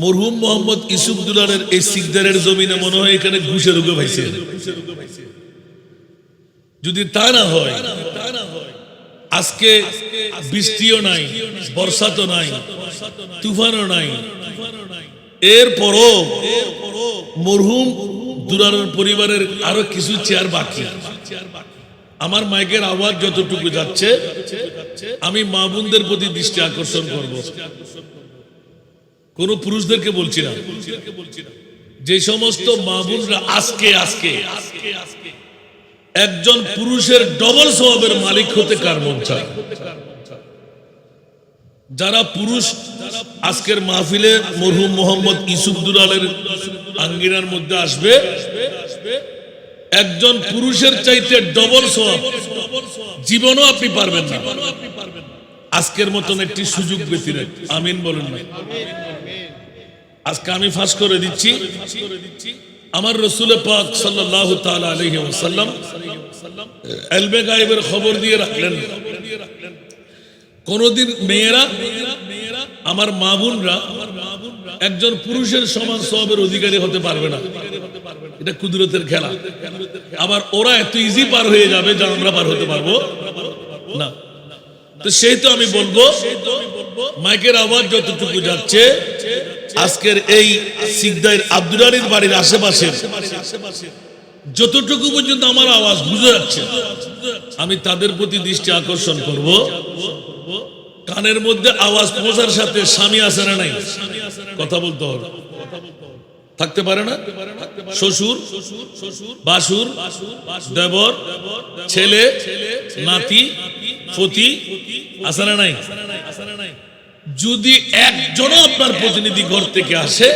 মরহুম মোহাম্মদ ইসুফ দুলারের এই সিকদারের জমিনে মনে হয় এখানে ঘুষে রোগে ভাইছে যদি তা না হয়, আজকে বৃষ্টিও নাই বর্ষা তো নাই, তুফানও নাই। এরপরও মরহুম দুলারের পরিবারের আরও কিছু চেয়ার বাকি। আমার মাইকের আওয়াজ যতটুকু যাচ্ছে, আমি মা বোনদের প্রতি দৃষ্টি আকর্ষণ করব। কোন পুরুষদেরকে বলছি না। যে সমস্ত মা বোনরা আজকে আজকে একজন পুরুষের ডবল স্বভাবের মালিক হতে কার মন চায়? যারা পুরুষ আজকের মাহফিলে মরহুম মোহাম্মদ ইসুফ দুলালের আঙ্গিনার মধ্যে আসবে, একজন পুরুষের চাইতে ডবল স্বভাব, জীবনও আপনি পারবেন না। আজকের মতন একটি সুযোগ ব্যতিরে আমিন বলেন না। আজকে আমি ফাঁস করে দিচ্ছি। আমার রসুল পাক সাল্লাহ তাআলা এলবে গায়েবের খবর দিয়ে রাখলেন। কোনদিন মেয়েরা, আমার মা বোনরা, একজন পুরুষের সমান সবের অধিকারী হতে পারবে না। এটা কুদরতের খেলা। আবার ওরা এত ইজি পার হয়ে যাবে যা আমরা পার হতে পারব? না। তো সেই তো আমি বলব, মাইকের আওয়াজ যতটুকু যাচ্ছে আজকের এই সিকদাইর আব্দুল আলীর বাড়ির আশেপাশের যতটুকু পর্যন্ত আমার আওয়াজ বুঝে যাচ্ছে, আমি তাদের প্রতি দৃষ্টি আকর্ষণ করব। কানের মধ্যে আওয়াজ পৌঁছার সাথে স্বামী আছে না নাই? কথা বলতে হবে। থাকতে পারে না? শ্বশুর, বাসুর, দেবর, ছেলে, নাতি ফতি আছে না নাই? যদি একজনও আপনার প্রতিনিধি ঘর থেকে আসে,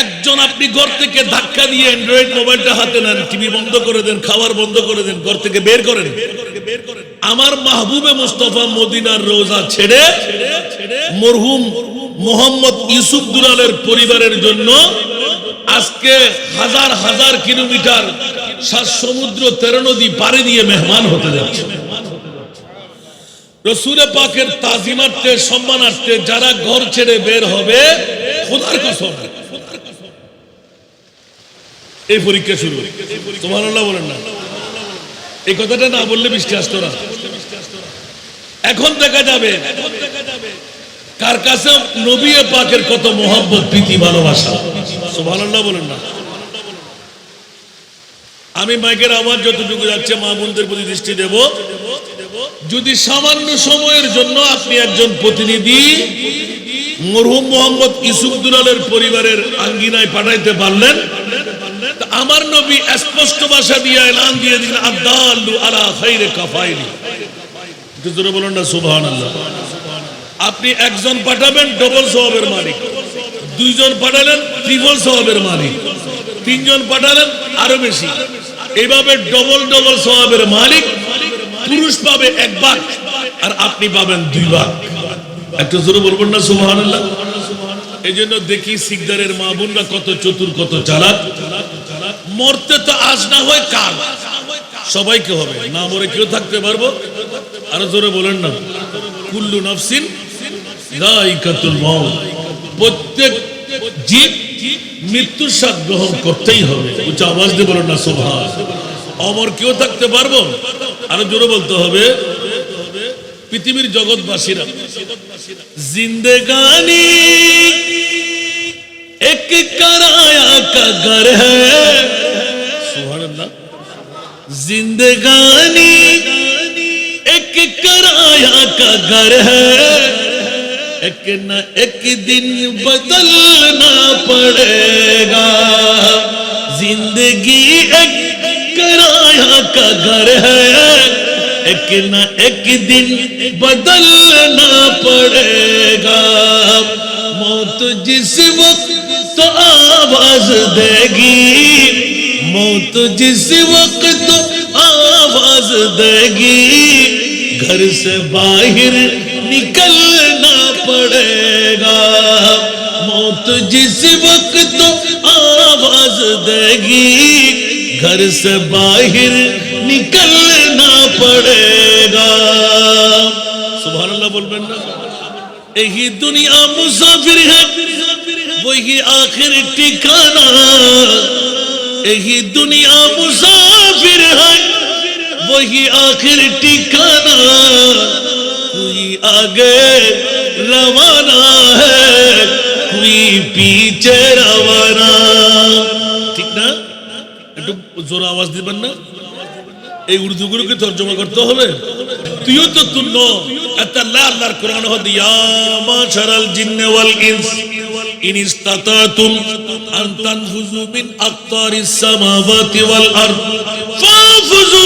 একজন আপনি ঘর থেকে ধাক্কা দিয়ে অ্যান্ড্রয়েড মোবাইলটা হাতে নেন, টিভি বন্ধ করে দেন, খাবার বন্ধ করে দেন, ঘর থেকে বের করেন, আমার মাহবুবে মুস্তফা মদিনার রোজা ছেড়ে মরহুম মোহাম্মদ ইউসুফ দুলালের পরিবারের জন্য আজকে হাজার হাজার কিলোমিটার সাত সমুদ্র তেরো নদী পাড়ি দিয়ে মেহমান হতে যাচ্ছে। রসুরে পাকের তাজিমার্থে সম্মানার্থে যারা ঘর ছেড়ে বের হবে, খোদার কসম। এই পরীক্ষা শুরু। তোমার বলেন না। এই কথাটা না বললে বৃষ্টি আসতো না। এখন দেখা যাবে কার কাছে নবী পাকের কত মোহাম্মত প্রীতি, ভালোবাসা। সুবহানাল্লাহ বলেন না। আমি মাইকের আওয়াজ যতটুকু যাচ্ছে মা বোনদের প্রতি দৃষ্টি দেব। যদি সামান্য সময়ের জন্য আপনি একজন প্রতিনিধি মরহুম মোহাম্মদ ইসুফ দুলালের পরিবারের আঙ্গিনায় পাঠাইতে পারলেন আমার নবী স্পষ্ট ভাষা দিয়ে এলান দিয়ে দিলেন, আদাল্লু আলা খাইরে কাফাইলি। জোরে বলুন না, সুবহানাল্লাহ। আপনি একজন পাঠাবেন ডবল সওয়াবের মালিক। দুইজন পাঠালেন ত্রিপল সওয়াবের মালিক। তিনজন পাঠালেন, আরও বেশি। এইভাবে ডবল ডবল সওয়াবের মালিক, পুরুষ পাবে এক ভাগ আর আপনি পাবেন দুই ভাগ। একটু জোরে বলবেন না, সুবহানাল্লাহ? এই জন্য দেখি সিকদারের মা বোনরা কত চতুর, কত চালাক। মরতে তো আজ না হয় কাল। সবাইকে হবে, না মরে কেউ থাকতে পারব। আরও জোরে বলেন না। কুল্লু নাফসিন প্রত্যেক জীব মৃত্যুর সাথ গ্রহণ করতেই হবে। উচ্চ আওয়াজ দিয়ে বলো না সোভা অমর কেউ থাকতে পারব? আরও জোরে বলতে হবে। পৃথিবীর জগৎবাসীরা জিন্দেগানি এক জিন্দেগানি এক করায়া কা ঘর হ্যায়। ایک نہ ایک دن بدلنا پڑے گا۔ زندگی ایک کرایا کا گھر ہے۔ ایک نہ ایک دن بدلنا پڑے گا۔ موت جس وقت تو آواز دے گی۔ موت جس وقت تو آواز دے گی۔ گھر سے باہر نکلنا پڑے گا۔ موت جس وقت آواز دے گی، گھر سے باہر نکلنا پڑے گا۔ سبحان اللہ، بول بننا یہی دنیا مسافر ہے، وہی آخر ٹھکانا یہی دنیا مسافر ہے، وہی آخر ٹھکانا کوئی آگے रवाना है कोई पीछे रवाना ঠিক না একটু জোর আওয়াজ দিবেন না এই উর্দু গুলোকে তর্জমা করতে হবে তুইও তো তুন্ন আল্লাহ আল্লাহর কোরআন হদ ইয়া মাশারাল জিন্নে ওয়াল ইনস ইন ইসতাতাতুম আন তানফুযু মিন আকতারিস সামাওয়াতি ওয়াল আরদ ফানফুযু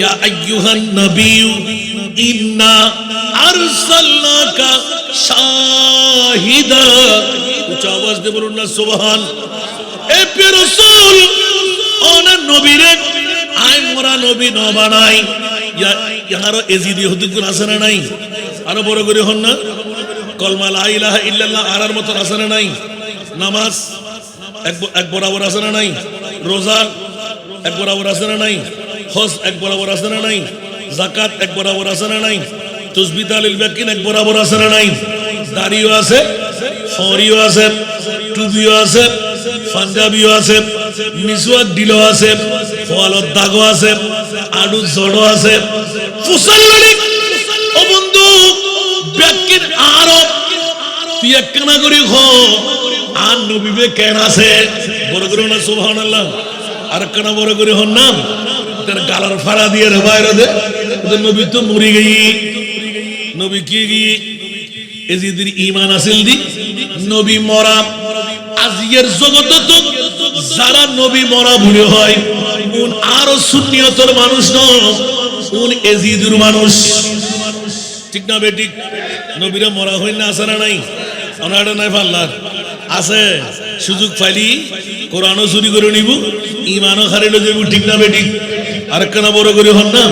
ইয়া আইয়ুহান নবিয়্যু ইন্না আরসালনাকা শাহিদা উচ্চ আওয়াজ দিয়ে বলুন না, সুবহান। নবী ন বানাই। ইয়ারো এজিদি হুদুকুল আছে না নাই? আরও বড় করে কলমা লা ইল্লাল্লাহ আরার মতো আছে নাই? নামাজ এক বরাবর আছে না নাই? রোজা এক বরাবর আছে না নাই? হজ এক বরাবর আছে না নাই? জাকাত এক বরাবর আছে না নাই? তুসবি তালিল ব্যাকিন এক বরাবর আছে না নাই? দাড়িও আছে ফরিও আছে, টুপিও আছে, পাঞ্জাবিও আছে মিসুয়াক ডিলও আছে ফোয়ালত দাগও আছে, আডু জড়ো আছে। মালিক ও বন্ধু ব্যাকিন আরব তুই একখানা করি খ আর নবীবে কেন আছে? বড় করে না সুবহান আল্লাহ আর একখানা বড় করে হন নাম? তার গালার ফাড়া দিয়ে রে বাইরে দে। নবী তো মরি গই। নবী কি গিয়ে দি, নবী মরা। জগত তো যারা নবী মরা ভুলে হয়, উন সুন্নিয়তর মানুষ উন এজিদুর মানুষ। ঠিক না বেটিক নবীরা মরা হই না না নাই? অনাড়া নাই আছে, সুযোগ পাইলি, কোরআনও চুরি করে নিব ইমানও হারিল যাব ঠিক না বেটিক আর কেনা বড় করে হন না?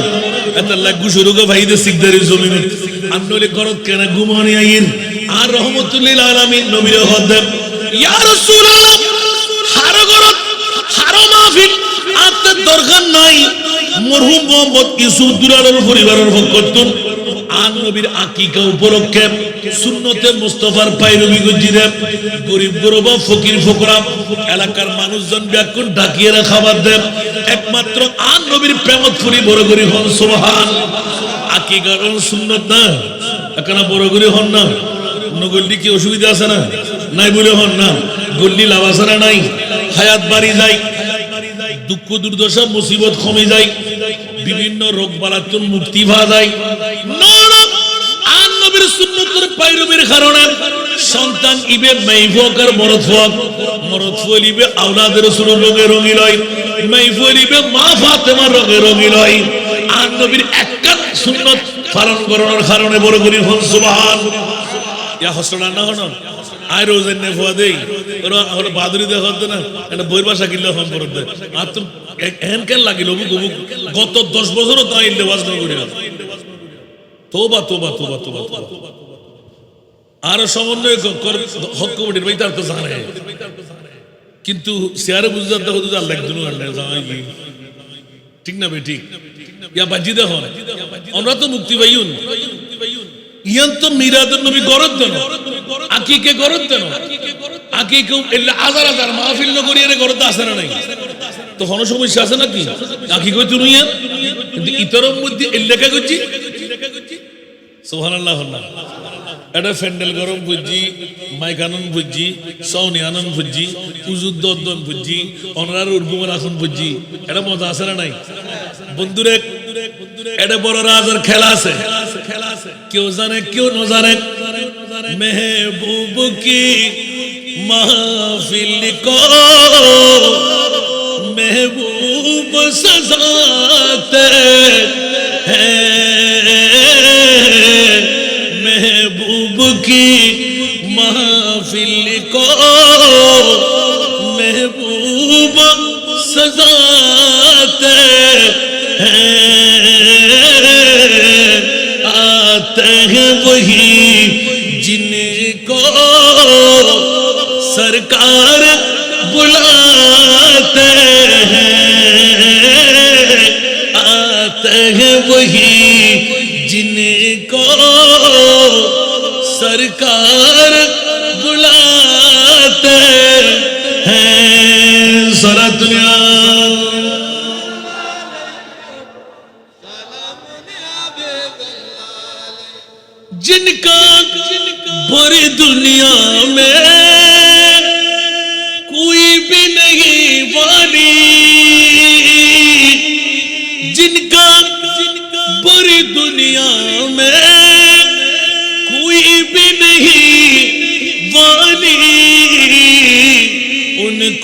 এটা লাগু শুরু ভাইদের আন্নলে করত গুমানি আইন। আর রহমতুল্লিল আলামিন নবীর হদ্দেব ইয়া রাসূলুল্লাহ, হারো গরত মাফিক দরকার নাই, মরহুম মোহাম্মদ ইউসুফ দুলালের পরিবারের আর নবীর আকিকা উপলক্ষে সুন্নতে মুস্তফার পাইরবি এলাকার মানুষজন ডাকিয়ে খাবার দেন। একমাত্র আর নবীর প্রেমত ফুরি বড় করি হন সোহান আকিকার সুন্নত না বড় হন না। কি অসুবিধা আছে না? নাই বলে হন না। গল্লি লাভ আছে না নাই? হায়াত বাড়ি যায়, দুঃখ দুর্দশা, মুসিবত কমে যায়, বিভিন্ন রোগ বালাতুন মুক্তি পাওয়া যায়। পাইরবির কারণে সন্তান ইবে মাইফক আর মরদ ফক মরদ ফলিবে আওলাদের সুর রঙে মাইফলিবে মা ফাতেমার রঙে আর নবীর পালন কারণে বড় করি ইয়া হসলা না হন? নে ফুয়া দেই। ওরা হলো বাদুরি দেখ না বইয়ের বাসা কিনলে হন আর তো এহেন কেন লাগিল? অমুক অমুক। গত দশ বছরও তাই ইল্লে ওয়াজ না করি তোবা তোবা তোবা তোবা তোবা। আর সমন্বয় কিন্তু আল্লাহ আল্লাহ ঠিক না ভাই ঠিক? ইয়া বাজি দেখো আমরা তো মুক্তি পাইউন ইয়ান তো মিরাদুল নবী গরত দেন। আকিকে গরত দেন। হাজার হাজার মাহফিল এর গরত আছে না নাই। তো কোন সমস্যা আছে নাকি? আকি কই তুই ইয়া কিন্তু মধ্যে করছি সুবহানাল্লাহ এটা ফ্যান্ডেল গরম ভুজি, মাইক আনন ভুজি, সৌনি আনন ভুজি পুজুর দর্দন ভুজি অনার উর্বুমন আসন ভুজি। এটা মজা আছে না নাই? বন্ধুরে এটা বড় রাজার খেলা আছে। কেউ জানে, কেউ ন জানে মেহবুব কি মাহফিল কো। মেহবুব সজাতে آتے ہیں وہی جن کو سرکار بلاتے ہیں۔ آتے ہیں وہی جن کو سرکار بلاتے ہیں۔ سر دنیا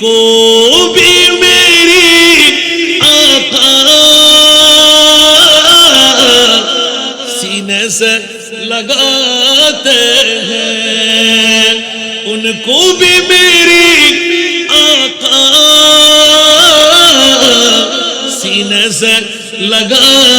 भी मेरी आका सीने से लगाते हैं उनको भी मेरी आका सीने से लगाते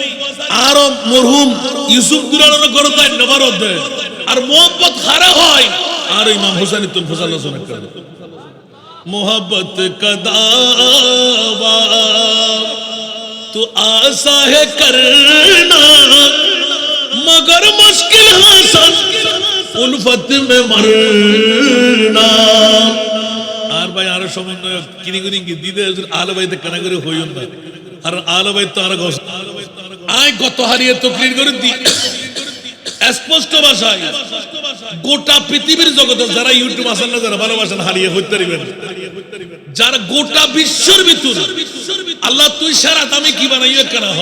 আর মরহুম ইউসুফ দুরানোর করে তাই নবার হতে আর মোহাম্মত খারা হয় আর ইমাম হোসেন তুল ফসাল হোসেন করে मोहब्बत का दावा तो आसा है करना मगर मुश्किल हसन उल्फत में मरना আর ভাই আরো সমন্বয় কিনি কিনি কি দিতে আলো ভাইতে কানা করে হইন না আর আলো ভাই তো আর গস আয় গত হারিয়ে তকলির করে দি স্পষ্ট ভাষায়, গোটা পৃথিবীর জগতে যারা ইউটিউব আসেন না, যারা ভালোবাসেন, হারিয়ে হইতে পারিবেন। যারা গোটা বিশ্বের ভিতর আল্লাহ তুই সারা দামে কি বানাইও কেন হ।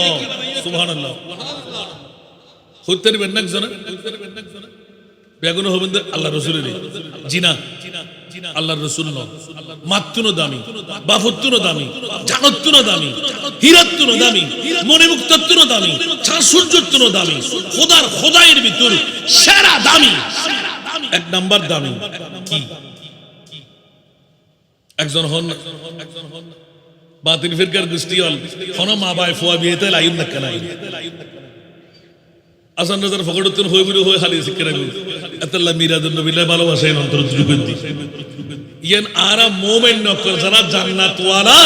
সুবহানাল্লাহ। হইতে পারিবেন না একজনে? বেগুন হবেন আল্লাহ রসুলের জিনা। আল্লাহর রসুল ন মাত্তুনো দামি বাফত্তুনো দামি জানত্তুনো দামি হীরত্তুনো দামি মনে মুক্তত্তুনো দামি সূর্যত্তুনো দামি, খোদার খোদাইয়ের ভিতর সেরা দামি। এক নাম্বার দামি কি? একজন হন একজন হন বাতিল ফিরকার গোষ্ঠী হল হন মা বাই ফোয়া বিয়েতে লাইন না কেনাই আসান নজর ফকড়তুন হই বুড়ো হই খালি শিক্ষা এতাল্লাহ মিরাদুন নবিল্লাহ ভালোবাসেন অন্তর যুগেন দি ইয়ান আরা মোমেন নকর যারা জান্নাত ওয়ালা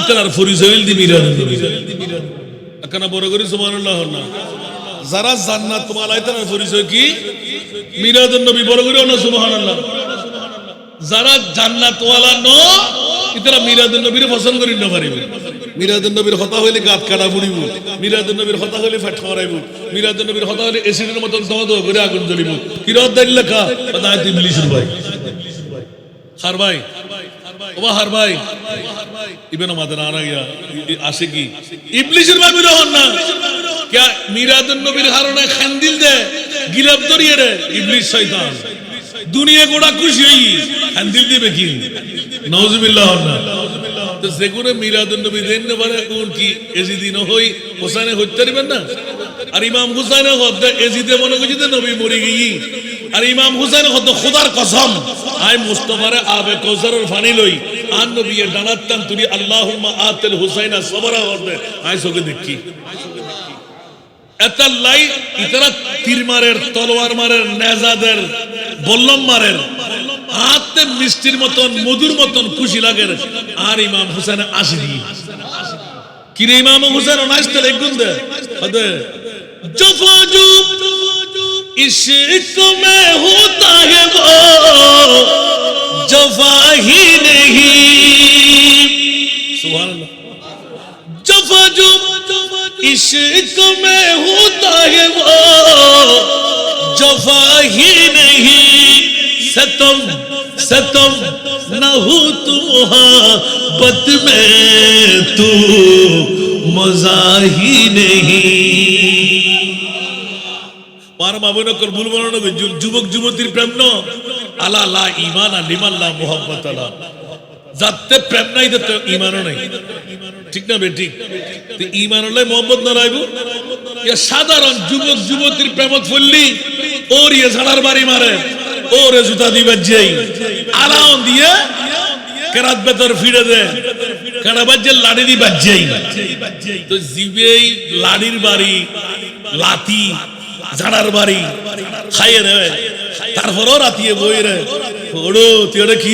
ইতার ফরিজইল দি নবী আকানা বড় করি, সুবহানাল্লাহ, না। যারা জান্নাত ওয়ালা ইতার পরিচয় কি? মিরাদুন নবী বড় করে, না, সুবহানাল্লাহ। যারা জান্নাত ওয়ালা ন, ইতারা মিরাদুন নবীর পছন্দ করি না পারিবে। মিরাদুন নবীর হতা হইলে গাত কাটা পুড়িব। মিরাদুন নবীর হতা হইলে ফেট খরাইব মিরাদুন নবীর হতা হইলে এসিডের মতন দমদ করে আগুন জ্বলিব। কিরত দাইল লেখা? দাঁত ইবলিসের ভাই। হার ভাই ওবা হার ভাই ইবেন আমাদের আনা গিয়া আসে কি ইবলিসের ভাই বিরহ না মিরাদুন নবীর কারণে খান্দিল দে গিলাপ রে ইবলিস শয়তান দুনিয়া গোড়া খুশি হই খান্দিল দিবে কি নওজুবিল্লাহ না তো সেগুনে মিরাদুন নবী দেন না কোন কি এজি দিন হই হোসেনে হইতে পারবেন না আর ইমাম হুসাইনে হদ এজিতে মনে করছি নবী মরি গই আর ইমাম হুসাইন হদ খোদার কসম। আই মুস্তফারে আবে কৌসারের ফানি লই। আন নবী এর ডানাত টান তুলি, আল্লাহুম্মা আতিল হুসাইনা সবরা হদে আই সকে দেখি। এতার লাই ইতারা তীর মারের, তলোয়ার মারের, নেজাদের, বল্লম মারের। হাতে মিষ্টির মতন, মধুর মতন খুশি লাগে আর ইমাম হুসেন আসি দি কিরে ইমাম হুসেন অনাইস্তে লেগুন দে হদে। জফাজু عشق میں ہوتا ہے وہ جفا ہی نہیں۔ جفا جو عشق میں ہوتا ہے وہ جفا ہی نہیں۔ ستم ستم، نہ ہو تو ہاں، بد میں تو مزہ ہی نہیں۔ পার মাবুন কর যুবক, যুবতীর প্রেম ন? আলা। ইমান আ প্রেম নাই নাই। ঠিক না না সাধারণ যুবক, যুবতীর প্রেমত ফললি, ওর ইয়ে ঝাড়ার বাড়ি মারে, ওরে জুতা দিবার যেই আলাউন দিয়ে কেরাত বেতর ফিরে দে লাড়ি দি বাজেই তো জিবেই লাড়ির বাড়ি লাতি ঝাড়ার বাড়ি। খাইয়ে রে তারপরও রাতিয়ে বই রে। ওড়ো, তুই ওটা কি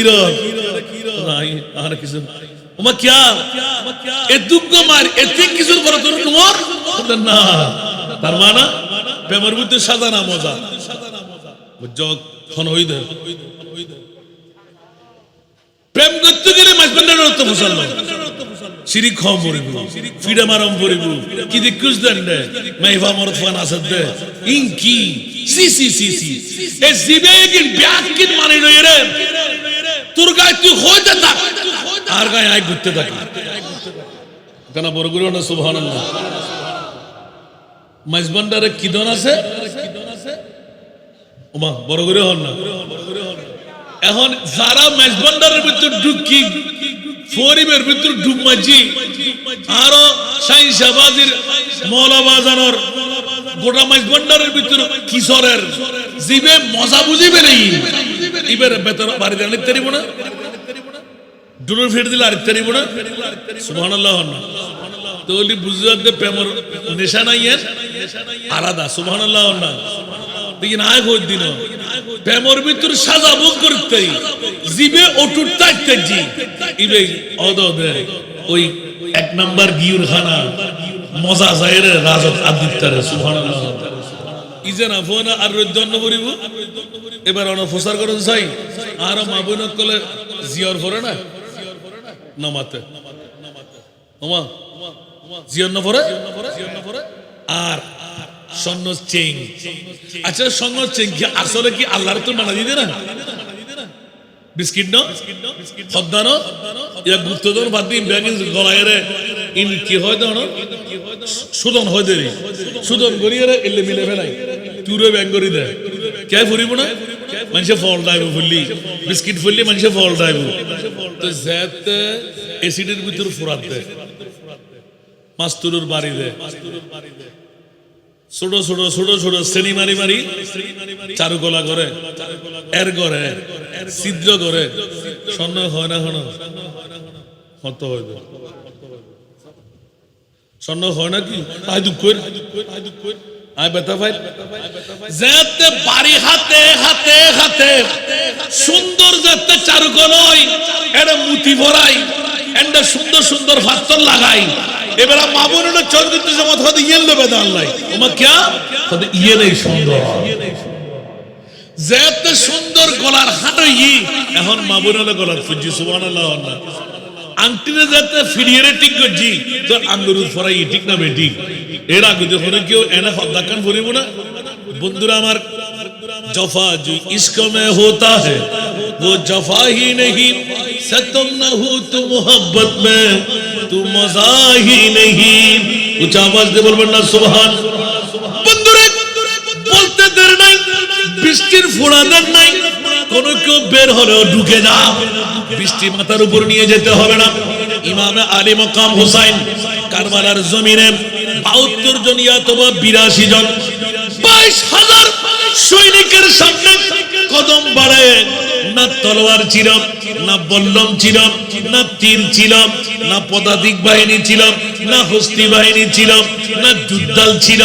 আর কিছু না। মানা বুদ্ধি সাদা না মজা। প্রেম করতে গেলে মুসলমান সিরি খম পড়িব ফিডা মারম পড়িব কি দিকুস দেন দে মাইফা মরত ফান আসদ দে ইন কি সি সি সি সি এ জিবে কিন ব্যাক কিন মারি লই রে তোর গায় তুই হইতে থাক আর গায় আই ঘুরতে থাক কেন বড় গুরু না সুবহানাল্লাহ মাইজবান্ডারে কি দন আছে ওমা বড় করে হন না এখন যারা মেজবান্ডারের ভিতর ঢুকি ফরিবের ভিতর ডুব মাঝি আরও সাইন্সাবাজির মৌলা বাজানোর গোটা মেজবান্ডারের ভিতর কিশোরের। জিবে মজা বুঝিবে নেই। ইবের বাড়িতে আনিতে পারিব না। দিলে প্রেমর নেশা নাই আলাদা, সুবহানাল্লাহ হন না। দেখি না হই দিন। প্রেমর ভিতর সাজা ভোগ করতে জিবে অটুট থাকতে জি। ইবে ওই এক নাম্বার গিউর খানা মজা যায় রে রাজত আদিত্যারে, সুবহানাল্লাহ। ইজে না ফোন আর রদ্দন্ন করিব? এবার অন ফসার চাই আর মা বোন কলে জিয়র করে না? নমাতে ওমা, জিয়র না পরে? আর আচ্ছা স্বর্ণ চেইন কি আসলে কি আল্লাহর তো মানা দিতে না বিস্কিট ন? খদ্দা ন ইয়া বাদ দিন ব্যাগিন গলায় সুদন হয় দেরি। সুদন রে, এলে মিলে ফেলাই। তুরে ব্যাগ করি দে। কে ফুরিব না? মানুষে ফল ফুললি। বিস্কিট ফুললি, মানুষে ফল দাইব তো জেত এসিডের ভিতর ফুরাত দে। মাস্তুরুর বাড়ি দে। ছোট ছোট ছোট ছোট শ্রেণি মারি মারি। চারুকলা করে, এর করে, ছিদ্র করে। স্বর্ণ হয় না হন হত স্বর্ণ হয় না কি? আয় দুঃখ আয় ব্যথা পাই যেতে বাড়ি হাতে হাতে হাতে। সুন্দর যেতে চারুকলই এটা মুতি ভরাই এটা সুন্দর সুন্দর ফাত্তর লাগাই। এবার ইয়ে সুন্দর। যেতে সুন্দর গলার হাঁটই এখন মামুনের গলার ফুজি, সুবহানাল্লাহ আল্লাহ আংটিরে যাতে ফিরিয়ে ঠিক করছি তো আঙ্গুর ফরাই ঠিক না বেটি এর আগে যখন কেউ এনে হদ্দাকান ভরিব না, বন্ধুরা আমার जफा जो इश्क में होता है वो जफा ही नहीं सतम न हो तो मोहब्बत में तू मजा ही नहीं कुछ आवाज दे বলবেন না সুবহান বন্ধুরে বলতে দের নাই বৃষ্টির ফোড়া দেন নাই কোন কেউ বের হলেও ঢুকে যা বৃষ্টি মাথার উপর নিয়ে যেতে হবে না ইমামে আলী মকাম হোসাইন কারবালার জমিনে বাহাত্তর জন অথবা বিরাশি জন বাইশ হাজার সৈনিকের সামনে কদম বাড়ায়, না তলোয়ার ছিল, না বল্লম ছিল, না তীর ছিল, না পদাতিক বাহিনী ছিল, না হস্তি বাহিনী ছিল, না যুদ্ধাল ছিল।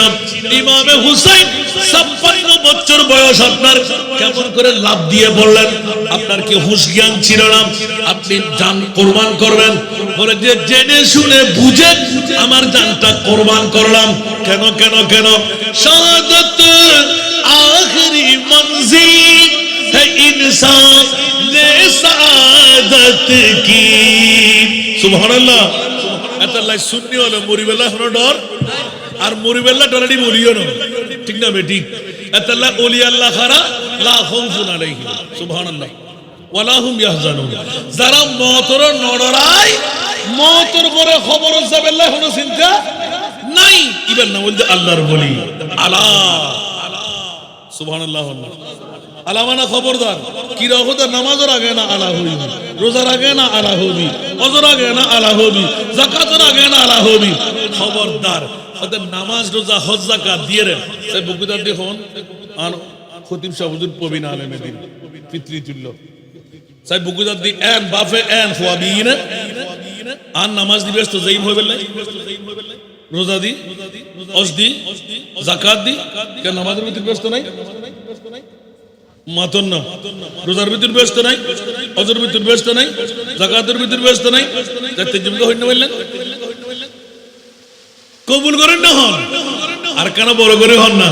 ইমামে হুসাইন ছাপ্পান্ন বছর বয়স আপনার। কেমন করে লাভ দিয়ে বললেন, আপনার কি হুশ জ্ঞান ছিল না? আপনি জান কোরবান করবেন। বলে যে, জেনে শুনে বুঝে আমার জানটা কোরবান করলাম। কেন কেন কেন? آخری منزل ہے انسان نے سعادت کی سبحان اللہ এত লাই শুননি হলো মরিবেলা হলো ডর। আর মরিবেলা ডরাডি বলিও না ঠিক না বেটি? এত লাই ওলি আল্লাহ খারা, লা খাউফুন আলাইহিম সুবহানাল্লাহ। ওয়ালা হুম ইয়াহজানুন। যারা মতর নড়রাই মতর পরে খবর যাবে আল্লাহ হলো চিন্তা নাই। ইবার না বলতে আল্লাহর বলি। আলা। সুবহানাল্লাহ আলা মানে খবরদার, কি রকম নামাজের আগে না আলা রোজার আগে না আলা অজর আগে না আলা জাকাতের আগে না আলা খবরদার ওদের নামাজ, রোজা, হজ জাকাত দিয়ে রে। সেই বকুদার দেখুন আর খতিব সাহুজুর প্রবীণ আলেমে দিন পিতৃ তুল্য। সাই বকুদার দি এন, বাফে এন ফুয়াবিন আর নামাজ দিবেস তো যেই হইবে রোজা দি দি জাকাত নামাজের ব্যস্ত নাই? মাতন না রোজার ভিতর ব্যস্ত নাই অজর ভিতর ব্যস্ত নাই, জাকাতের ভিতর ব্যস্ত নাই। কবুল করেন না হন। আর কেন বড় করে হন না?